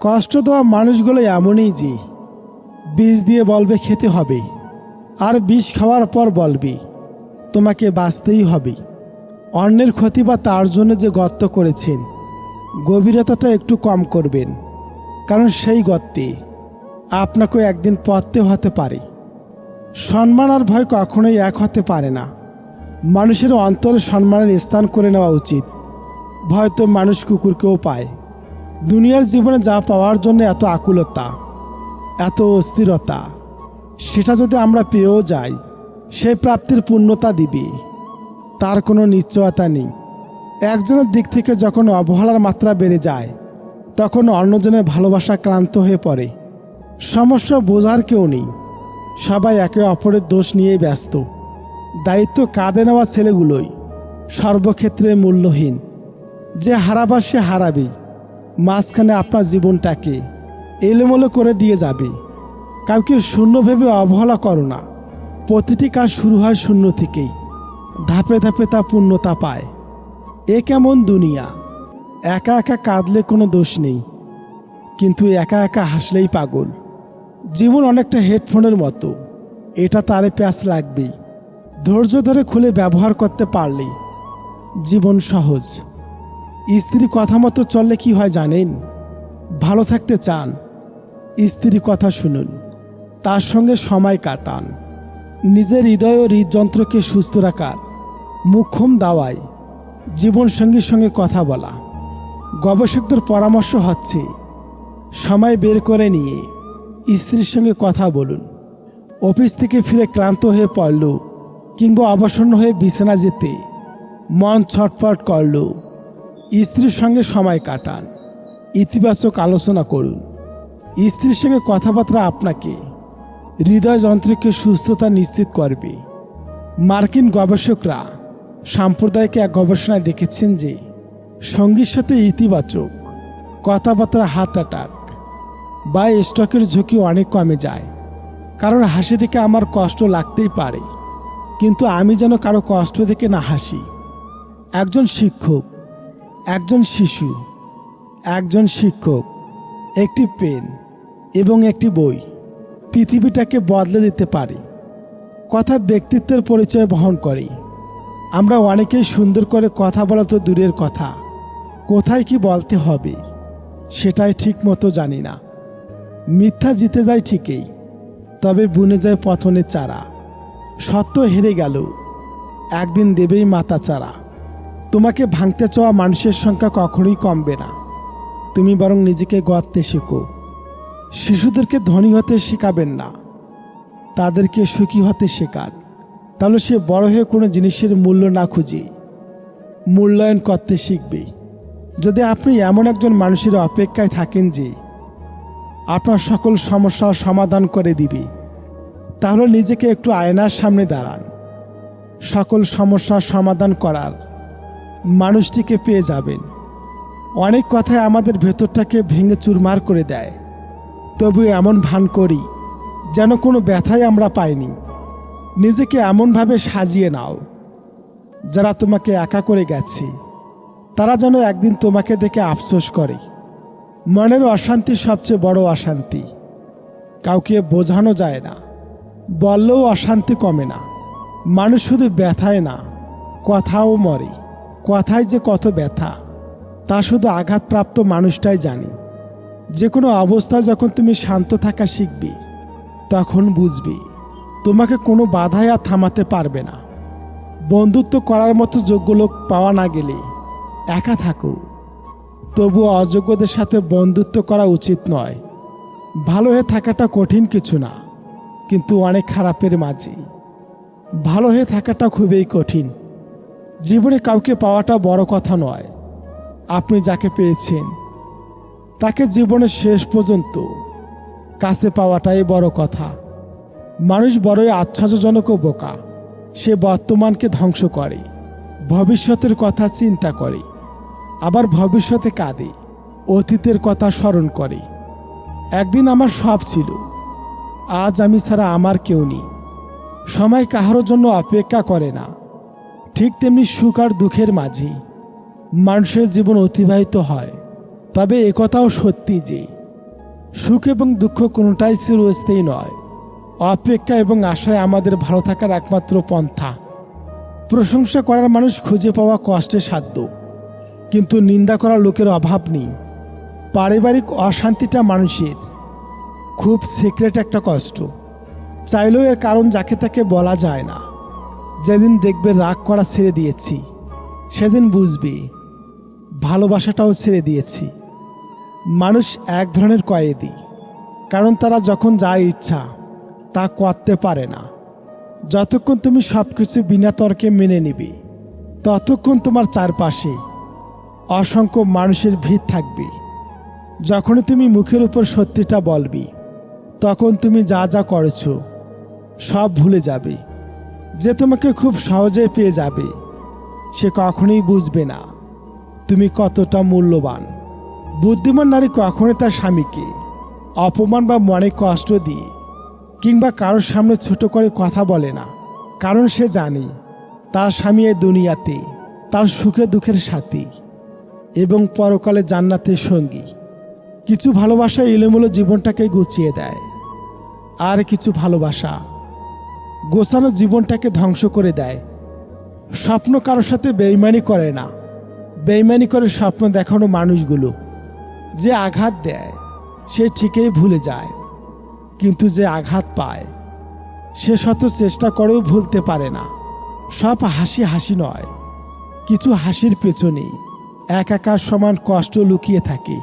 কষ্ট দেওয়া মানুষগুলো এমনই যে, বীজ দিয়ে বলবে খেতে হবে, আর বিষ খাওয়ার পর বলবি, তোমাকে বাঁচতেই হবে। অন্যের ক্ষতি বা তার জন্য যে গর্ত করেছেন, গভীরতাটা একটু কম করবেন, কারণ সেই গর্তে আপনাকেও একদিন পড়তে হতে পারে। সম্মান আর ভয় কখনোই এক হতে পারে না। মানুষের অন্তরে সম্মানের স্থান করে নেওয়া উচিত। ভয় তো মানুষ কুকুরকেও পায়। দুনিয়ার জীবনে যা পাওয়ার জন্য এত আকুলতা, এত অস্থিরতা, সেটা যদি আমরা পেয়েও যাই, সেই প্রাপ্তির পূর্ণতা দিবে। তার কোনো নিশ্চয়তা নেই। একজনের দিক থেকে যখন অবহেলার মাত্রা বেড়ে যায়, তখন অন্যজনের ভালোবাসা ক্লান্ত হয়ে পড়ে। সমস্যা বোঝার কেউ নেই। সবাই একে অপরের দোষ নিয়েই ব্যস্ত। দায়িত্ব কাঁধে নেওয়া ছেলেগুলোই সর্বক্ষেত্রে মূল্যহীন। যে হারাবার সে হারাবেই। মাঝখানে আপনার জীবনটাকে এলোমেলো করে দিয়ে যাবে। কাউকে শূন্য ভেবে অবহেলা করো না। প্রতিটি কাজ শুরু হয় শূন্য থেকেই। ধাপে ধাপে তা পূর্ণতা পায়। এ কেমন দুনিয়া? একা একা কাঁদলে কোনো দোষ নেই। কিন্তু একা একা হাসলেই পাগল। জীবন অনেকটা হেডফোনের মতো। এটা তারে প্যাচ লাগবেই। ধৈর্য ধরে খুলে ব্যবহার করতে পারলেই জীবন সহজ। স্ত্রী কথা মতো চললে কি হয় জানেন? ভালো থাকতে চান স্ত্রী কথা শুনুন, তার সঙ্গে সময় কাটান, নিজের হৃদয় ও হৃদযন্ত্রকে সুস্থ রাখার, মুখ্যম দাওয়ায় জীবনসঙ্গীর সঙ্গে কথা বলা। গবেষকদের পরামর্শ হচ্ছে, সময় বের করে নিয়ে স্ত্রীর সঙ্গে কথা বলুন, অফিস থেকে ফিরে ক্লান্ত হয়ে পড়ল কিংবা অবসন্ন হয়ে বিছানা যেতে মন ছটফট করল। স্ত্রীর সঙ্গে সময় কাটান, ইতিবাচক আলোচনা করুন। স্ত্রীর সঙ্গে কথাবার্তা আপনাকে হৃদয় যন্ত্রকে সুস্থতা নিশ্চিত করবে। মার্কিন গবেষকরা সাম্প্রদায়িক এক গবেষণায় দেখেছেন যে সঙ্গীর সাথে ইতিবাচক কথাবার্তা হার্ট অ্যাটাক বা স্ট্রোকের ঝুঁকি অনেক কমে যায়। কারোর হাসি দেখে আমার কষ্ট লাগতেই পারে, কিন্তু আমি যেন কারও কষ্ট দেখে না হাসি। একজন শিক্ষক একজন শিশু, একজন শিক্ষক, একটি পেন এবং একটি বই পৃথিবীটাকে বদলে দিতে পারে। কথা ব্যক্তিত্বের পরিচয় বহন করে। আমরা অনেকেই সুন্দর করে কথা বলা তো দূরের কথা, কোথায় কি বলতে হবে সেটাই ঠিক মতো জানি না। মিথ্যা জিতে যায় ঠিকই, তবে বুনে যায় পথনের চারা। সত্য হেরে গেল, একদিন দেবেই মাতা চারা। তোমাকে ভাঙতে চাওয়া মানুষের সংখ্যা কখনোই কমবে না। তুমি বরং নিজেকে গড়তে শেখো। শিশুদেরকে ধনী হতে শেখাবেন না। তাদেরকে সুখী হতে শেখান। তাহলে সে বড় হয়ে কোনো জিনিসের মূল্য না খুঁজে। মূল্যায়ন করতে শিখবে। যদি আপনি এমন একজন মানুষের অপেক্ষায় থাকেন যে আপনার সকল সমস্যার সমাধান করে দিবে, তাহলে নিজেকে একটু আয়নার সামনে দাঁড়ান। সকল সমস্যার সমাধান করার মানুষটিকে পেয়ে যাবেন। অনেক কথায় আমাদের ভেতরটাকে ভেঙে চুরমার করে দেয়। তবু এমন ভান করি, যেন কোনো ব্যথাই আমরা পাইনি। নিজেকে এমনভাবে সাজিয়ে নাও। যারা তোমাকে একা করে গেছি, তারা যেন একদিন তোমাকে দেখে আফসোস করে। মনের অশান্তি সবচেয়ে বড় অশান্তি। কাউকে বোঝানো যায় না, বললেও অশান্তি কমে না। মানুষ শুধু ব্যথায় না, কথাও মরে। কথায় যে কত ব্যথা, তা শুধু আঘাতপ্রাপ্ত মানুষটাই জানে। যে কোনো অবস্থায় যখন তুমি শান্ত থাকা শিখবে, তখন বুঝবে, তোমাকে কোনো বাধাই আর থামাতে পারবে না। বন্ধুত্ব করার মতো যোগ্য লোক পাওয়া না গেলে একা থাকো। তবুও অযোগ্যদের সাথে বন্ধুত্ব করা উচিত নয়। ভালো হয়ে থাকাটা কঠিন কিছু না, কিন্তু অনেক খারাপের মাঝে। ভালো হয়ে থাকাটা খুবই কঠিন। জীবনে কাউকে পাওয়াটা বড় কথা নয়। আপনি যাকে পেয়েছেন, তাকে জীবনের শেষ পর্যন্ত কাছে পাওয়াটাই বড় কথা। মানুষ বড়ই আশ্চর্যজনক বোকা। সে বর্তমানকে ধ্বংস করে, ভবিষ্যতের কথা চিন্তা করে, আবার ভবিষ্যতে কাঁদে, অতীতের কথা স্মরণ করে। একদিন আমার সব ছিল, আজ আমি ছাড়া আমার কেউ নেই। সময় কাহারও জন্য অপেক্ষা করে না। ঠিক তেমনি সুখ আর দুঃখের মাঝে। মানুষের জীবন অতিবাহিত হয়। তবে একথাও সত্যি যে, সুখ এবং দুঃখ কোনোটাই চিরস্থায়ী নয়। অপেক্ষা এবং আশায় আমাদের ভালো থাকার একমাত্র পন্থা। প্রশংসা করার মানুষ খুঁজে পাওয়া কষ্টে সাধ্য। কিন্তু নিন্দা করা লোকের অভাব নেই। পারিবারিক অশান্তিটা মানুষের। খুব সিক্রেট একটা কষ্ট। চাইলেও এর কারণ যাকে তাকে বলা যায় না। যেদিন দেখবে রাগ করা ছেড়ে দিয়েছি, সেদিন বুঝবে ভালোবাসাটাও ছেড়ে দিয়েছি। মানুষ এক ধরনের কয়েদি, কারণ তারা যখন যা ইচ্ছা তা করতে পারে না। যতক্ষণ তুমি সব কিছু বিনা তর্কে মেনে নিবে, ততক্ষণ তোমার চারপাশে অসংখ্য মানুষের ভিড় থাকবে। যখনই তুমি মুখের উপর সত্যিটা বলবি, তখন তুমি যা যা করেছ সব ভুলে যাবে। যে তোমাকে খুব সহজে পেয়ে যাবে, সে কখনোই বুঝবে না। তুমি কতটা মূল্যবান। বুদ্ধিমান নারী কখনোই তার স্বামীকে অপমান বা মনে কষ্ট দিয়ে কিংবা কারোর সামনে ছোট করে কথা বলে না, কারণ সে জানে তার স্বামী এই দুনিয়াতে তার সুখে দুঃখের সাথী এবং পরকালে জান্নাতের সঙ্গী। কিছু ভালোবাসা এলোমেলো জীবনটাকে গুছিয়ে দেয়। আর কিছু ভালোবাসা গোছানো জীবনটাকে ধ্বংস করে দেয়। স্বপ্ন কারোর সাথে বেইমানি করে না। বেইমানি করে স্বপ্ন দেখানো মানুষগুলো। যে আঘাত দেয়, সে ঠিকই ভুলে যায়। কিন্তু যে আঘাত পায়, সে শত চেষ্টা করেও ভুলতে পারে না। সব হাসি হাসি নয়, কিছু হাসির পেছনেই একাকার সমান কষ্ট লুকিয়ে থাকে।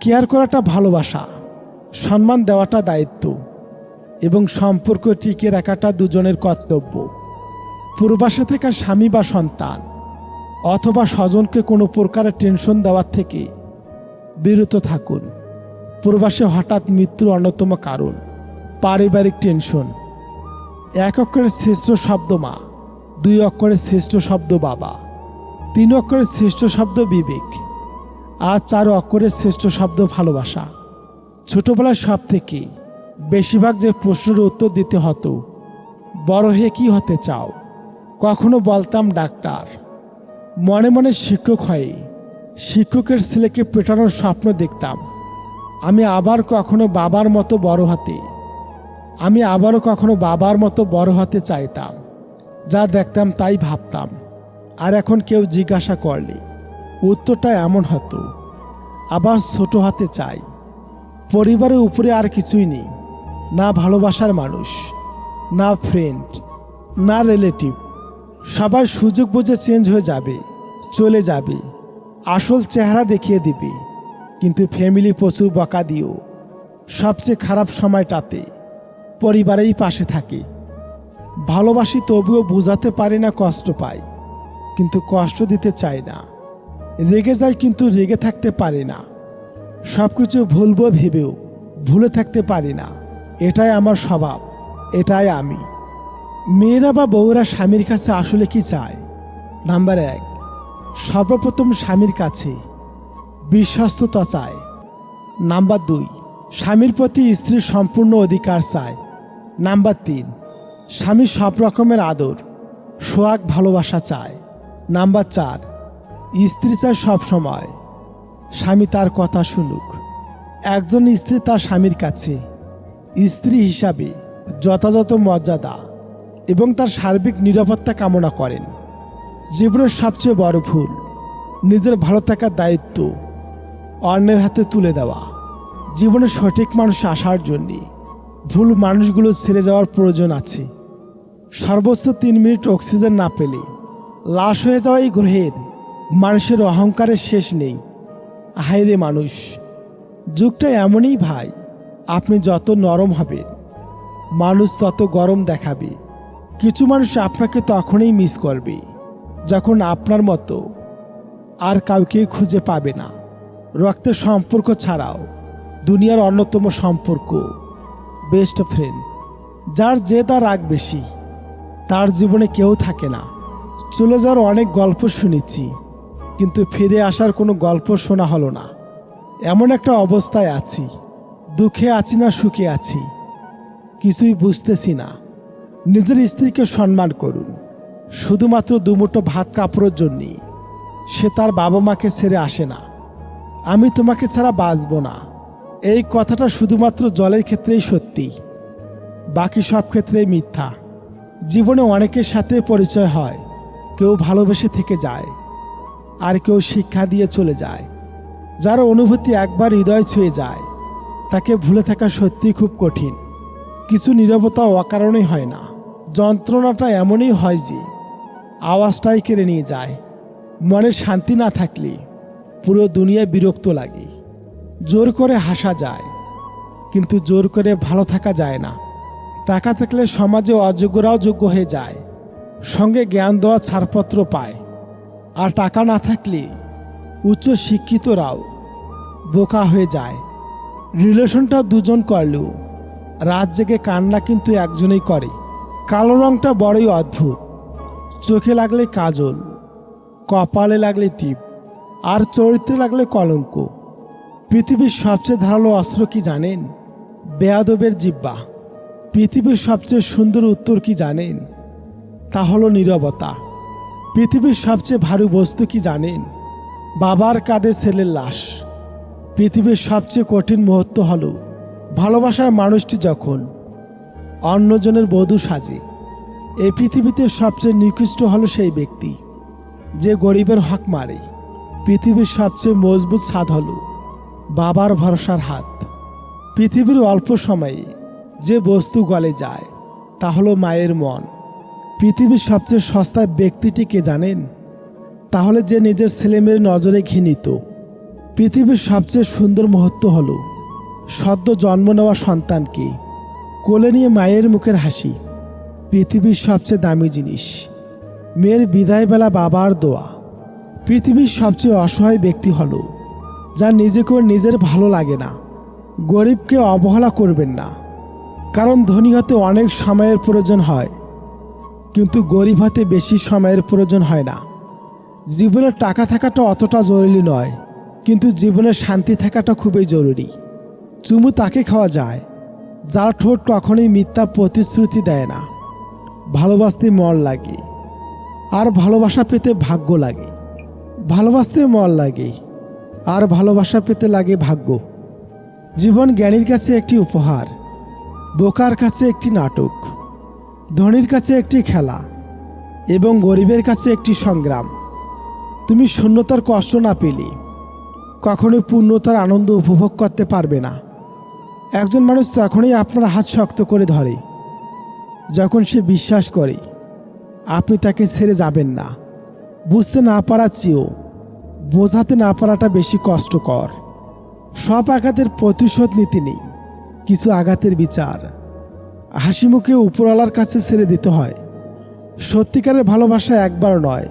কেয়ার করাটা ভালোবাসা, সম্মান দেওয়াটা দায়িত্ব। এবং সম্পর্ক টিকে রাখাটা দুজনের কর্তব্য। পূর্বাসে থাকা স্বামী বা সন্তান, অথবা স্বজনকে কোনো প্রকারের টেনশন দেওয়ার থেকে বিরত থাকুন। প্রবাসে হঠাৎ মৃত্যুর অন্যতম কারণ, পারিবারিক টেনশন। এক অক্ষরের শ্রেষ্ঠ শব্দ মা, দুই অক্ষরের শ্রেষ্ঠ শব্দ বাবা, তিন অক্ষরের শ্রেষ্ঠ শব্দ বিবেক, আর চার অক্ষরের শ্রেষ্ঠ শব্দ ভালোবাসা। ছোটবেলায় সব থেকে বেশিরভাগ যে প্রশ্নের উত্তর দিতে হতো, বড় হয়ে কি হতে চাও? কখনো বলতাম ডাক্তার। মনে মনে শিক্ষক হয়ে, শিক্ষকের ছেলেকে পেটানোর স্বপ্ন দেখতাম। আমি আবার কখনো বাবার মতো বড় হতে, আমি আবারও কখনো বাবার মতো বড় হতে চাইতাম, যা দেখতাম তাই ভাবতাম। আর এখন কেউ জিজ্ঞাসা করলে, উত্তরটা এমন হতো, আবার ছোট হতে চাই। পরিবারের উপরে আর কিছুই নেই। না ভালোবাসার মানুষ, না ফ্রেন্ড না রিলেটিভ সবাই সুযোগ বুঝে চেঞ্জ হয়ে যাবে, চলে যাবে। আসল চেহারা দেখিয়ে দিবে। কিন্তু ফ্যামিলি প্রচুর বকা দিও। সবচেয়ে খারাপ সময়টাতে পরিবারেই পাশে থাকে। ভালোবাসি তবুও বোঝাতে পারি না কষ্ট পাই কিন্তু কষ্ট দিতে চাই না। রেগে যাই কিন্তু রেগে থাকতে পারি না। সব কিছু ভুলবো ভেবেও ভুলে থাকতে পারি না। এটাই আমার স্বভাব, এটাই আমি। মেয়েরা বা বউরা স্বামীর কাছে আসলে কি চায়? নাম্বার এক, সর্বপ্রথম স্বামীর কাছে বিশ্বস্ততা চায়। নাম্বার দুই, স্বামীর প্রতি স্ত্রীর সম্পূর্ণ অধিকার চায়। নাম্বার তিন, স্বামী সব রকমের আদর, সোয়াগ ভালোবাসা চায়। নাম্বার চার, স্ত্রী চায় সব সময়। স্বামী তার কথা শুনুক। একজন স্ত্রী তার স্বামীর কাছে স্ত্রী হিসাবে যথাযথ মর্যাদা এবং তার সার্বিক নিরাপত্তা কামনা করেন। জীবনের সবচেয়ে বড় ভুল, নিজের ভালো থাকার দায়িত্ব অন্যের হাতে তুলে দেওয়া। জীবনে সঠিক মানুষ আসার জন্যে ভুল মানুষগুলো ছেড়ে যাওয়ার প্রয়োজন আছে। সর্বোচ্চ তিন মিনিট অক্সিজেন না পেলে লাশ হয়ে যাওয়া এই গ্রহের মানুষের অহংকারের শেষ নেই। হাইরে মানুষ, যুগটা এমনই ভাই। আপনি যত নরম হবেন মানুষ তত গরম দেখাবে। কিছু মানুষ আপনাকে তখনই মিস করবে, যখন আপনার মতো আর কাউকে খুঁজে পাবে না। রক্তের সম্পর্ক ছাড়াও দুনিয়ার অন্যতম সম্পর্ক বেস্ট ফ্রেন্ড যার যে তার রাগ বেশি, তার জীবনে কেউ থাকে না। চলে যাওয়ার অনেক গল্প শুনেছি, কিন্তু ফিরে আসার কোনো গল্প শোনা হলো না। এমন একটা অবস্থায় আছি। দুঃখে আছি না সুখে আছি, কিছুই বুঝতেছি না। নিজের স্ত্রীকে সম্মান করুন। শুধুমাত্র দুমুঠো ভাত কাপড়ের জন্যে। সে তার বাবা মাকে ছেড়ে আসে না। আমি তোমাকে ছাড়া বাঁচব না। এই কথাটা শুধুমাত্র জলের ক্ষেত্রেই সত্যি। বাকি সব ক্ষেত্রেই মিথ্যা। জীবনে অনেকের সাথে পরিচয় হয়। কেউ ভালোবেসে থেকে যায়। আর কেউ শিক্ষা দিয়ে চলে যায়। যার অনুভূতি একবার হৃদয় ছুঁয়ে যায়। তাকে ভুলে থাকা সত্যি খুব কঠিন। কিছু নীরবতা অকারণেই হয় না। যন্ত্রণাটা এমনই হয় যে, আওয়াজটাই কেড়ে নিয়ে যায়। মনে শান্তি না থাকলে পুরো দুনিয়ায় বিরক্ত লাগে। জোর করে হাসা যায়, কিন্তু জোর করে ভালো থাকা যায় না। টাকা থাকলে সমাজে অযোগ্যরাও যোগ্য হয়ে যায়। সঙ্গে জ্ঞান দেওয়া ছাড়পত্র পায়। আর টাকা না থাকলে উচ্চ শিক্ষিতরাও বোকা হয়ে যায়। রিলেশনটা দুজন করলেও রাত জেগে কান্না কিন্তু একজনেই করে। কালো রংটা বড়ই অদ্ভুত। চোখে লাগলে কাজল, কপালে লাগলে টিপ, আর চরিত্রে লাগলে কলঙ্ক। পৃথিবীর সবচেয়ে ধারালো অস্ত্র কি জানেন? বেয়াদবের জিব্বা। পৃথিবীর সবচেয়ে সুন্দর উত্তর কি জানেন? তা হলো নীরবতা। পৃথিবীর সবচেয়ে ভারী বস্তু কি জানেন? বাবার কাঁধে ছেলের লাশ। পৃথিবীর সবচেয়ে কঠিন মুহূর্ত হলো ভালোবাসার মানুষটি যখন অন্যজনের বধূ সাজে। এই পৃথিবীতে সবচেয়ে নিকৃষ্ট হলো সেই ব্যক্তি যে গরিবের হক মারে। পৃথিবীর সবচেয়ে মজবুত স্বাদ হলো বাবার ভরসার হাত। পৃথিবীর অল্প সময়ে যে বস্তু গলে যায়, তা হলো মায়ের মন। পৃথিবীর সবচেয়ে সস্তা ব্যক্তিটিকে জানেন? তাহলে যে নিজের ছেলেমেয়ের নজরে ঘৃণিত। পৃথিবীর সবচেয়ে সুন্দর মুহূর্ত হল সদ্য জন্ম নেওয়া সন্তানকে কোলে নিয়ে মায়ের মুখের হাসি। পৃথিবীর সবচেয়ে দামি জিনিস, মেয়ের বিদায়বেলা বাবার দোয়া। পৃথিবীর সবচেয়ে অসহায় ব্যক্তি হল যার নিজেকেও নিজের ভালো লাগে না। গরিবকে অবহেলা করবেন না, কারণ ধনী হতে অনেক সময়ের প্রয়োজন হয়। কিন্তু গরিব হতে বেশি সময়ের প্রয়োজন হয় না। জীবনে টাকা থাকাটা অতটা জরুরি নয়। কিন্তু জীবনে শান্তি থাকাটা খুবই জরুরি। চুমু তাকে খাওয়া যায়, যার ঠোঁট কখনোই মিথ্যা প্রতিশ্রুতি দেয় না। ভালোবাসতে মন লাগে, আর ভালোবাসা পেতে ভাগ্য লাগে। ভালোবাসতে মন লাগে, আর ভালোবাসা পেতে লাগে ভাগ্য। জীবন জ্ঞানীর কাছে একটি উপহার, বোকার কাছে একটি নাটক, ধনীর কাছে একটি খেলা, এবং গরিবের কাছে একটি সংগ্রাম। তুমি শূন্যতার কষ্ট না পেলে কখনোই পূর্ণতার আনন্দ উপভোগ করতে পারবে না। একজন মানুষ তখনই আপনার হাত শক্ত করে ধরে, যখন সে বিশ্বাস করে, আপনি তাকে ছেড়ে যাবেন না। বুঝতে না পারার চেয়েও বোঝাতে না পারাটা বেশি কষ্টকর। সব আঘাতের প্রতিশোধ নীতি নেই, কিছু আঘাতের বিচার। হাসি মুখে উপরওয়ালার কাছে ছেড়ে দিতে হয়। সত্যিকারের ভালোবাসা একবার নয়,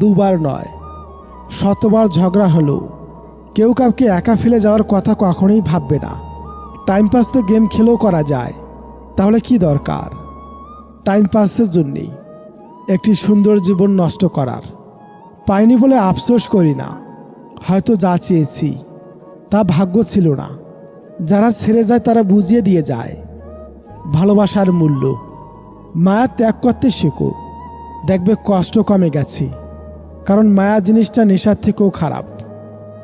দুবার নয়, শতবার ঝগড়া হলেও কেউ কাউকে একা ফেলে যাওয়ার কথা কখনোই ভাববে না। টাইম পাস তো গেম খেলেও করা যায়। তাহলে কি দরকার? টাইম পাসের জন্যেই। একটি সুন্দর জীবন নষ্ট করার। পাইনি বলে আফসোস করি না। হয়তো যা চেয়েছি, তা ভাগ্য ছিল না। যারা ছেড়ে যায় তারা বুঝিয়ে দিয়ে যায়। ভালোবাসার মূল্য। মায়া ত্যাগ করতে শেখো। দেখবে কষ্ট কমে গেছে। কারণ মায়া জিনিসটা নেশার থেকেও খারাপ।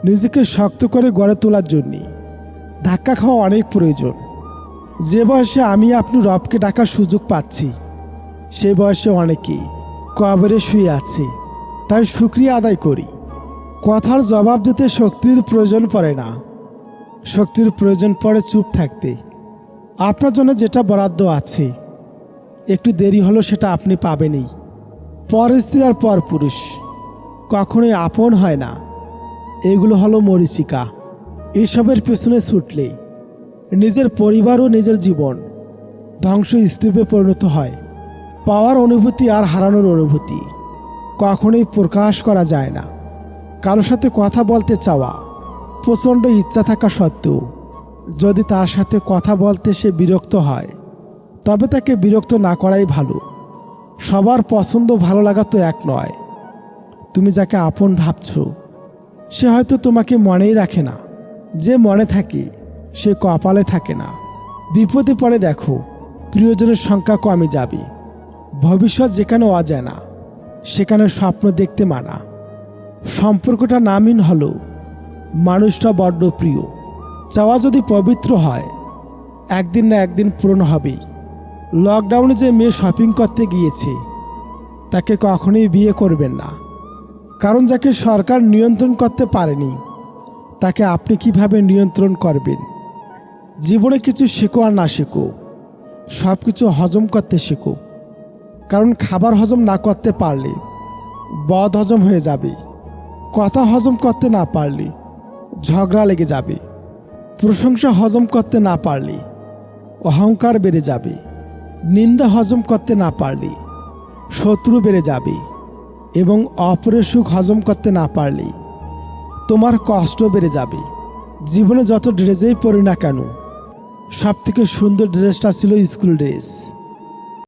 নিজেকে শক্ত করে গড়ে তোলার জন্যে। ধাক্কা খাওয়া অনেক প্রয়োজন। যে বয়সে আমি আপনি রবকে ডাকার সুযোগ পাচ্ছি, সে বয়সে অনেকেই কবরে শুয়ে আছে, তাই শুক্রিয়া আদায় করি। কথার জবাব দিতে শক্তির প্রয়োজন পড়ে না। শক্তির প্রয়োজন পড়ে চুপ থাকতে। আপনার জন্য যেটা বরাদ্দ আছে, একটু দেরি হলো সেটা আপনি পাবেনই। পর স্ত্রী আর পর পুরুষ। কখনোই আপন হয় না। এগুলো হলো মরিচিকা। এসবের পেছনে ছুটলে নিজের পরিবার ও নিজের জীবন ধ্বংস স্তূপে পরিণত হয়। পাওয়ার অনুভূতি আর হারানোর অনুভূতি কখনোই প্রকাশ করা যায় না। কারও সাথে কথা বলতে চাওয়া, প্রচণ্ড ইচ্ছা থাকা সত্ত্বেও যদি তার সাথে কথা বলতে সে বিরক্ত হয়, তবে তাকে বিরক্ত না করাই ভালো। সবার পছন্দ ভালো লাগা তো এক নয়। তুমি যাকে আপন ভাবছ সে হয়তো তোমাকে মনেই রাখে না। যে মনে থাকে, সে কপালে থাকে না। বিপদে পরে দেখো, প্রিয়জনের সংখ্যা কমে যাবে। ভবিষ্যৎ যেখানে অজানা, সেখানে স্বপ্ন দেখতে মানা। সম্পর্কটা নামিন হলো মানুষটা বড্ড প্রিয়। চাওয়া যদি পবিত্র হয়, একদিন না একদিন পূরণ হবেই। লকডাউনে যে মেয়ে শপিং করতে গিয়েছে, তাকে কখনোই বিয়ে করবেন না। কারণ যাকে সরকার নিয়ন্ত্রণ করতে পারেনি, তাকে আপনি কীভাবে নিয়ন্ত্রণ করবেন? জীবনে কিছু শেখো আর না শেখো সব কিছু হজম করতে শেখো। কারণ খাবার হজম না করতে পারলে বদ হজম হয়ে যাবে, কথা হজম করতে না পারলে ঝগড়া লেগে যাবে, প্রশংসা হজম করতে না পারলে অহংকার বেড়ে যাবে, নিন্দা হজম করতে না পারলে শত্রু বেড়ে যাবে। এবং অপরের সুখ হজম করতে না পারলে। তোমার কষ্ট বেড়ে যাবে। জীবনে যত ড্রেসেই পড়ি না কেন সব থেকে সুন্দর ড্রেসটা ছিল স্কুল ড্রেস